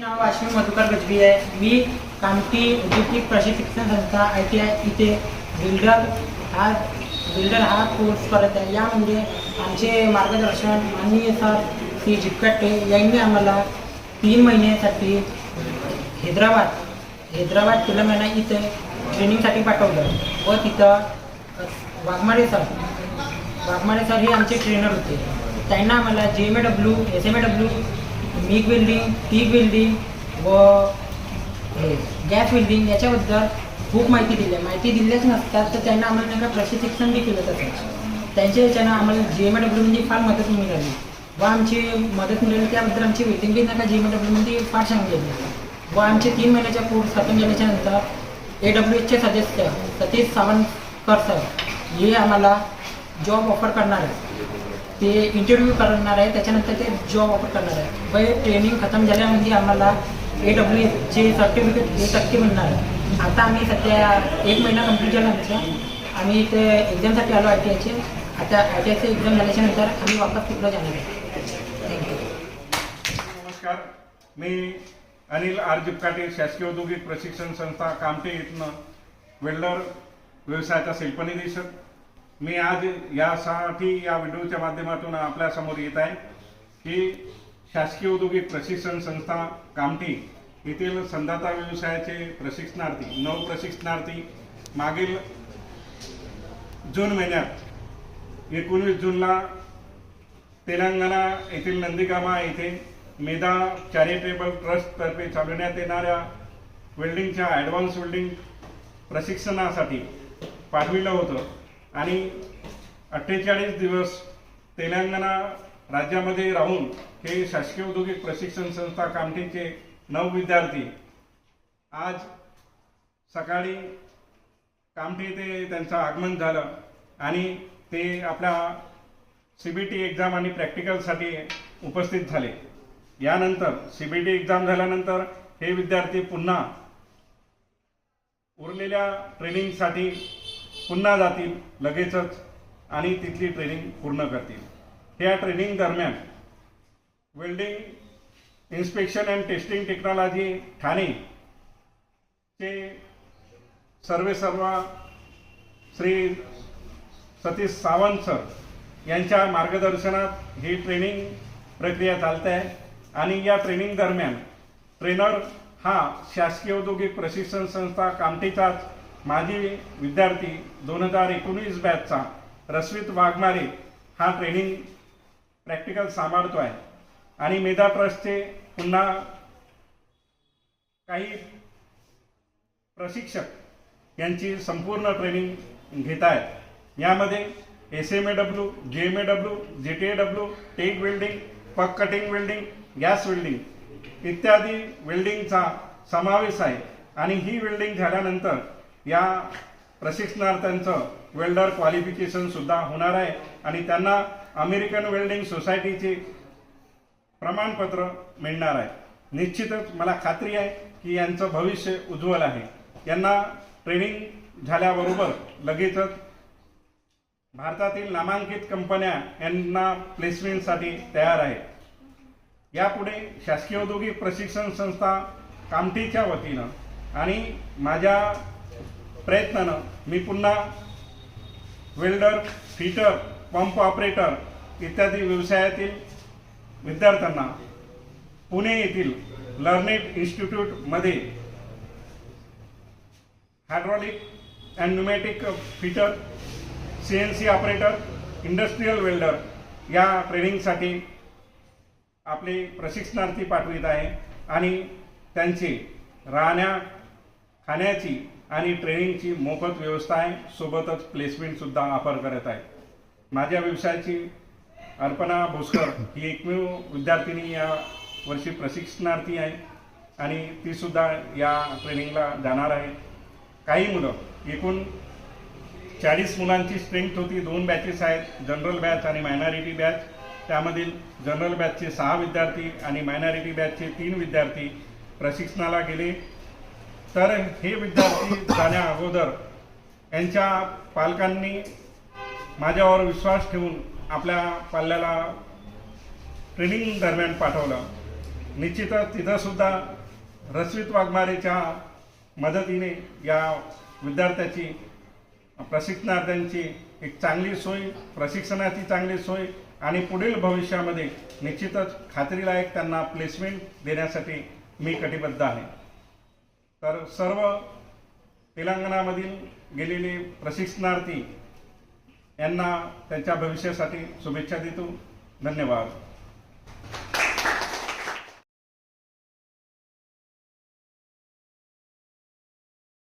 नाव अश्विन मधुकर गजबी आहे. मी कामठी औद्योगिक प्रशिक्षण संस्था आय टी आय इथे बिल्डर हा बिल्डर हा कोर्स करत आहे. यामध्ये आमचे मार्गदर्शन माननीय सर श्री जिपकट्टे यांनी आम्हाला तीन महिन्यासाठी हैदराबाद हैदराबाद तेलंगणा इथे ट्रेनिंगसाठी पाठवलं. व तिथं अ, वाघमारे सर वाघमारे सर हे आमचे ट्रेनर होते. त्यांना आम्हाला जे M A W S M A W MIG welding TIG welding व हे गॅस वेल्डिंग याच्याबद्दल खूप माहिती दिली आहे. माहिती दिल्याच नसतात तर त्यांना आम्हाला नाही का प्रशिक्षण देखील होत असायचं त्यांच्या याच्यानं आम्हाला जी एम डब्ल्यूमध्ये फार मदत मिळाली. व आमची मदत मिळाली त्याबद्दल आमची वेटिंग बी नका जी एम डब्ल्यूमध्ये फार चांगली आहे व आमचे तीन महिन्याच्या कोर्स खतम झाल्याच्यानंतर ए डब्ल्यू एचचे सदस्य सतीश सावंतकर सर हे आम्हाला जॉब ऑफर करणार आहे ते इंटरव्ह्यू करणार आहे त्याच्यानंतर ते जॉब ऑफर करणार आहे. व ट्रेनिंग खतम झाल्यामध्ये आम्हाला ए डब्ल्यू एचचे सर्टिफिकेट हे टक्के मिळणार आहे. आता आम्ही सध्या एक महिना कंप्लीट झाला आमचा. आम्ही ते एक्झामसाठी आलो आय टी आयचे आता आय टी आयचे एक्झाम झाल्याच्यानंतर आम्ही वापस तिकडं जाणार आहे. थँक्यू नमस्कार. मी अनिल आर जिपकाटे शासकीय औद्योगिक प्रशिक्षण संस्था कामटे इथनं वेल्डर व्यवसायाचा शिल्पनिदेशक मी आज यासाठी या व्हिडिओच्या माध्यमातून आपल्यासमोर येत आहे की शासकीय औद्योगिक प्रशिक्षण संस्था कामठी येथील संधाता व्यवसायाचे प्रशिक्षणार्थी नऊ प्रशिक्षणार्थी मागील जून महिन्यात एकोणवीस जूनला तेलंगणा येथील नंदीगामा येथे मेधा चॅरिटेबल ट्रस्टतर्फे चालवण्यात येणाऱ्या वेल्डिंगच्या ॲडव्हान्स वेल्डिंग प्रशिक्षणासाठी पाठविलं होतं. आणि अठ्ठेचाळीस दिवस तेलंगणा राज्यामध्ये राहून हे शासकीय औद्योगिक प्रशिक्षण संस्था कामठीचे नऊ विद्यार्थी आज सकाळी कामठी ते त्यांचं आगमन झालं आणि ते आपल्या सी बी टी एक्झाम आणि प्रॅक्टिकलसाठी उपस्थित झाले. यानंतर सी बी टी एक्झाम झाल्यानंतर हे विद्यार्थी पुन्हा उरलेल्या ट्रेनिंगसाठी पुन्हा जातील लगेचच आणि तिथली ट्रेनिंग पूर्ण करतील. या ट्रेनिंग दरम्यान welding inspection and testing technology Thane चे सर्वे सर्वा श्री सतीश सावंत सर यांच्या मार्गदर्शनात ही ट्रेनिंग प्रक्रिया चालते आहे. आणि या ट्रेनिंग दरम्यान ट्रेनर हा शासकीय औद्योगिक प्रशिक्षण संस्था कामठीचाच माजी विद्यार्थी दोन हजार एकोणीस बॅचचा रश्वित वाघमारे हा ट्रेनिंग प्रॅक्टिकल सांभाळतो आहे. आणि मेधा ट्रस्टचे पुन्हा काही प्रशिक्षक यांची संपूर्ण ट्रेनिंग घेत आहेत. यामध्ये S M A W J M A W J T A W take welding पक कटिंग वेल्डिंग गॅस वेल्डिंग इत्यादी वेल्डिंगचा समावेश आहे. आणि ही वेल्डिंग झाल्यानंतर या प्रशिक्षणार्थ्यांचं वेल्डर क्वालिफिकेशनसुद्धा होणार आहे. आणि त्यांना अमेरिकन वेल्डिंग सोसायटीचे प्रमाणपत्र मिळणार आहे. निश्चितच मला खात्री आहे की यांचं भविष्य उज्ज्वल आहे. यांना ट्रेनिंग झाल्याबरोबर लगेचच भारतातील नामांकित कंपन्या यांना प्लेसमेंटसाठी तयार आहेत यापुढे शासकीय औद्योगिक प्रशिक्षण संस्था कामठीच्या वतीनं आणि माझ्या प्रयत्नानं मी पुन्हा वेल्डर फिटर पंप ऑपरेटर इत्यादी व्यवसायातील विद्यार्थ्यांना पुणे येथील लर्नेट इन्स्टिट्यूटमध्ये hydraulic and pneumatic fitter C N C operator industrial welder या ट्रेनिंगसाठी आपले प्रशिक्षणार्थी पाठवित आहे आणि त्यांची राहण्या खाण्याची आणि ट्रेनिंगची मोफत व्यवस्था आहे. सोबतच प्लेसमेंटसुद्धा ऑफर करत आहे. माझ्या व्यवसायाची अर्पणा भोसकर ही एकमेव विद्यार्थिनी या वर्षी प्रशिक्षणार्थी आहे आणि तीसुद्धा या ट्रेनिंगला जाणार आहे. काही मुलं एकूण चाळीस मुलांची स्ट्रेंथ होती. दोन बॅचेस आहेत जनरल बॅच आणि मायनॉरिटी बॅच त्यामधील जनरल बॅचचे सहा विद्यार्थी आणि मायनॉरिटी बॅचचे तीन विद्यार्थी प्रशिक्षणाला गेले. तर हे विद्यार्थी जाण्या अगोदर यांच्या पालकांनी माझ्यावर विश्वास ठेवून आपल्या पाल्याला ट्रेनिंग दरम्यान पाठवलं. निश्चितच तिथंसुद्धा सुद्धा वाघमारेच्या मदतीने या विद्यार्थ्याची प्रशिक्षणार्थ्यांची एक चांगली सोय प्रशिक्षणाची चांगली सोय आणि पुढील भविष्यामध्ये निश्चितच खात्रीलायक त्यांना प्लेसमेंट देण्यासाठी मी कटिबद्ध आहे. तर सर्व तेलंगणामधील गेलेले प्रशिक्षणार्थी यांना त्यांच्या भविष्यासाठी शुभेच्छा देतो. धन्यवाद.